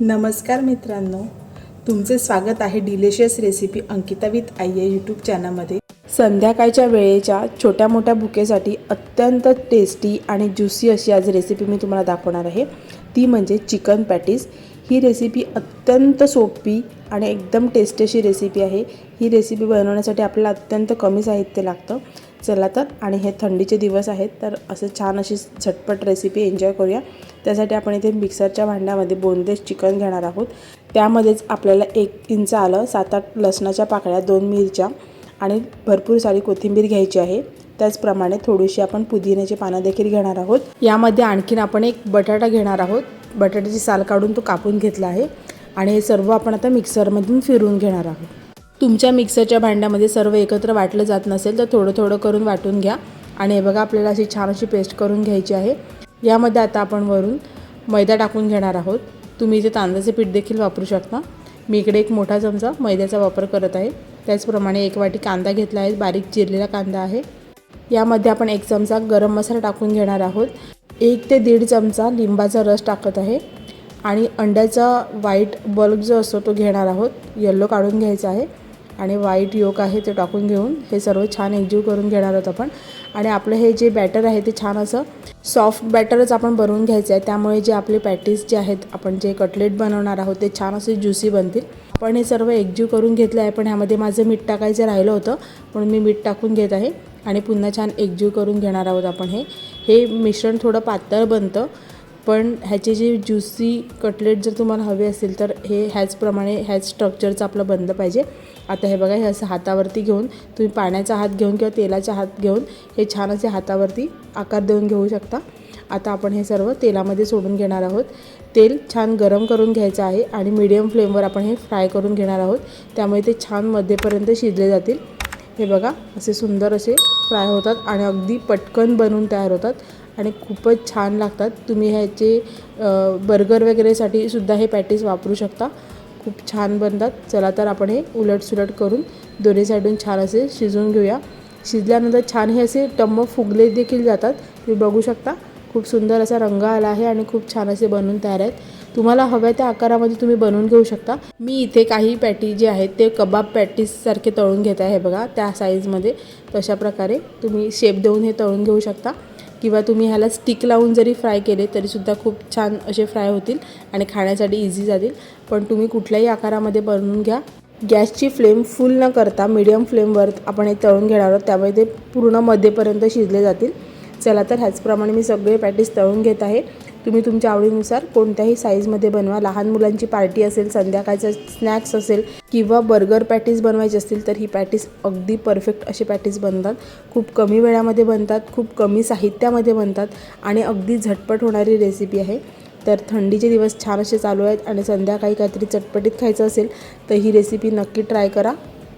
नमस्कार मित्रांनो तुमचे स्वागत आहे डिलिशियस रेसिपी अंकिता विथ आई या यूट्यूब चॅनलमध्ये. संध्याकाळच्या वेळेच्या छोट्या मोठ्या भुकेसाठी अत्यंत टेस्टी आणि ज्युसी अशी आज रेसिपी मी तुम्हाला दाखवणार आहे. ती म्हणजे चिकन पॅटीस. ही रेसिपी अत्यंत सोपी आणि एकदम टेस्टी अशी रेसिपी आहे. ही रेसिपी बनवण्यासाठी आपल्याला अत्यंत कमी साहित्य लागतं. चला तर आणि हे थंडीचे दिवस आहेत तर असं छान अशी झटपट रेसिपी एन्जॉय करूया. त्यासाठी आपण इथे मिक्सरच्या भांड्यामध्ये बोनलेस चिकन घेणार आहोत. त्यामध्येच आपल्याला एक इंच आलं सात आठ लसणाच्या पाकळ्या दोन मिरच्या आणि भरपूर सारी कोथिंबीर घ्यायची आहे. त्याचप्रमाणे थोडीशी आपण पुदिन्याची पानं देखील घेणार आहोत. यामध्ये आणखीन आपण एक बटाटा घेणार आहोत. बटाट्याची साल काढून तो कापून घेतला आहे आणि हे सर्व आपण आता मिक्सरमधून फिरवून घेणार आहोत. तुमच्या मिक्सरच्या भांड्यामध्ये सर्व एकत्र वाटलं जात नसेल तर थोडं थोडं करून वाटून घ्या. आणि हे बघा आपल्याला अशी छान अशी पेस्ट करून घ्यायची आहे. यामध्ये आता आपण वरून मैदा टाकून घेणार आहोत. तुम्ही इथे तांदळाचे पीठ देखील वापरू शकता. मी इकडे एक मोठा चमचा मैद्याचा वापर करत आहे. त्याचप्रमाणे एक वाटी कांदा घेतला आहे. बारीक चिरलेला कांदा आहे. यामध्ये आपण एक चमचा गरम मसाला टाकून घेणार आहोत. एक ते दीड चमचा लिंबाचा रस टाकत आहे आणि अंड्याचा व्हाईट बल्ब जो असतो तो घेणार आहोत. येल्लो काढून घ्यायचा आहे आणि व्हाईट योक आहे ते टाकून घेऊन हे सर्व छान एकजीव करून घेणार आहोत आपण. आणि आपलं हे जे बॅटर आहे ते छान असं सॉफ्ट बॅटरच आपण बनवून घ्यायचं आहे. त्यामुळे जे आपले पॅटीस जे आहेत आपण जे कटलेट बनवणार आहोत ते छान असे ज्युसी बनतील. आपण हे सर्व एकजीव करून घेतलं आहे. पण ह्यामध्ये माझं मीठ टाकायचं राहिलं होतं म्हणून मी मीठ टाकून घेत आहे. आणि पुन्हा छान एकजीव करून घेणार आहोत आपण हे. हे मिश्रण थोडं पातळ बनतं पण ह्याचे जे ज्युसी कटलेट जर तुम्हाला हवे असेल तर हे ह्याचप्रमाणे ह्याच स्ट्रक्चरचं आपलं बनलं पाहिजे. आता हे बघा हे असं हातावरती घेऊन तुम्ही पाण्याचा हात घेऊन किंवा तेलाचा हात घेऊन हे छान असे हातावरती आकार देऊन घेऊ शकता. आता आपण हे सर्व तेलामध्ये सोडून घेणार आहोत. तेल छान गरम करून घ्यायचं आहे आणि मीडियम फ्लेमवर आपण हे फ्राय करून घेणार आहोत. त्यामुळे ते छान मध्येपर्यंत शिजले जातील. हे बघा असे सुंदर असे फ्राय होतात आणि अगदी पटकन बनवून तयार होतात आणि खूपच छान लागतात. तुम्ही ह्याचे बर्गर वगैरेसाठी सुद्धा हे पॅटीस वापरू शकता. खूप छान बनतात. चला तर आपण हे उलटसुलट करून दोन्ही साईडून छान असे शिजवून घेऊया. शिजल्यानंतर छान हे असे टम्म फुगले देखील जातात. तुम्ही बघू शकता. खूप सुंदर असा रंग आला आहे आणि खूप छान असे बनवून तयार आहेत. तुम्हाला हव्या त्या आकारामध्ये तुम्ही बनवून घेऊ शकता. मी इथे काही पॅटी जे आहेत ते कबाब पॅटीसारखे तळून घेत आहे बघा त्या साईजमध्ये तशा प्रकारे तुम्ही शेप देऊन हे तळून घेऊ शकता. किंवा तुम्ही ह्याला स्टिक लावून जरी फ्राय केले तरीसुद्धा खूप छान असे फ्राय होतील आणि खाण्यासाठी इझी जातील. पण तुम्ही कुठल्याही आकारामध्ये बनवून घ्या. गॅसची फ्लेम फुल न करता मीडियम फ्लेमवर आपण हे तळून घेणार आहोत. त्यामुळे ते पूर्ण मध्येपर्यंत शिजले जातील. चला तर ह्याचप्रमाणे मी सगळे पॅटीस तळून घेत आहे. तुम्ही तुमच्या आवडीनुसार कोणत्याही साईजमध्ये बनवा. लहान मुलांची पार्टी असेल संध्याकाळचं स्नॅक्स असेल किंवा बर्गर पॅटीस बनवायचे असतील तर ही पॅटीस अगदी परफेक्ट असे पॅटीस बनतात. खूप कमी वेळामध्ये बनतात खूप कमी साहित्यामध्ये बनतात आणि अगदी झटपट होणारी रेसिपी आहे. तर थंडीचे दिवस छान असे चालू आहेत आणि संध्याकाळी काहीतरी चटपटीत खायचं असेल तर ही रेसिपी नक्की ट्राय करा.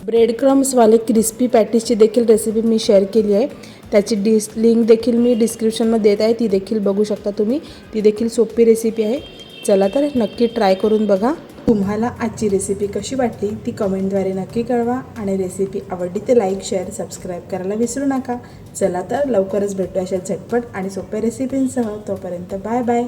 ब्रेड क्रम्सवाले क्रिस्पी पॅटीसची देखील रेसिपी मी शेअर केली आहे. त्याची डिस लिंक देखील मी डिस्क्रिप्शनमध्ये देत आहे. ती देखील बघू शकता तुम्ही. ती देखील सोपी रेसिपी आहे. चला तर नक्की ट्राय करून बघा. तुम्हाला आजची रेसिपी कशी वाटली ती कमेंटद्वारे नक्की कळवा. आणि रेसिपी आवडली ते लाईक शेअर सबस्क्राईब करायला विसरू नका. चला तर लवकरच भेटू अशा झटपट आणि सोप्या रेसिपींसह तोपर्यंत बाय बाय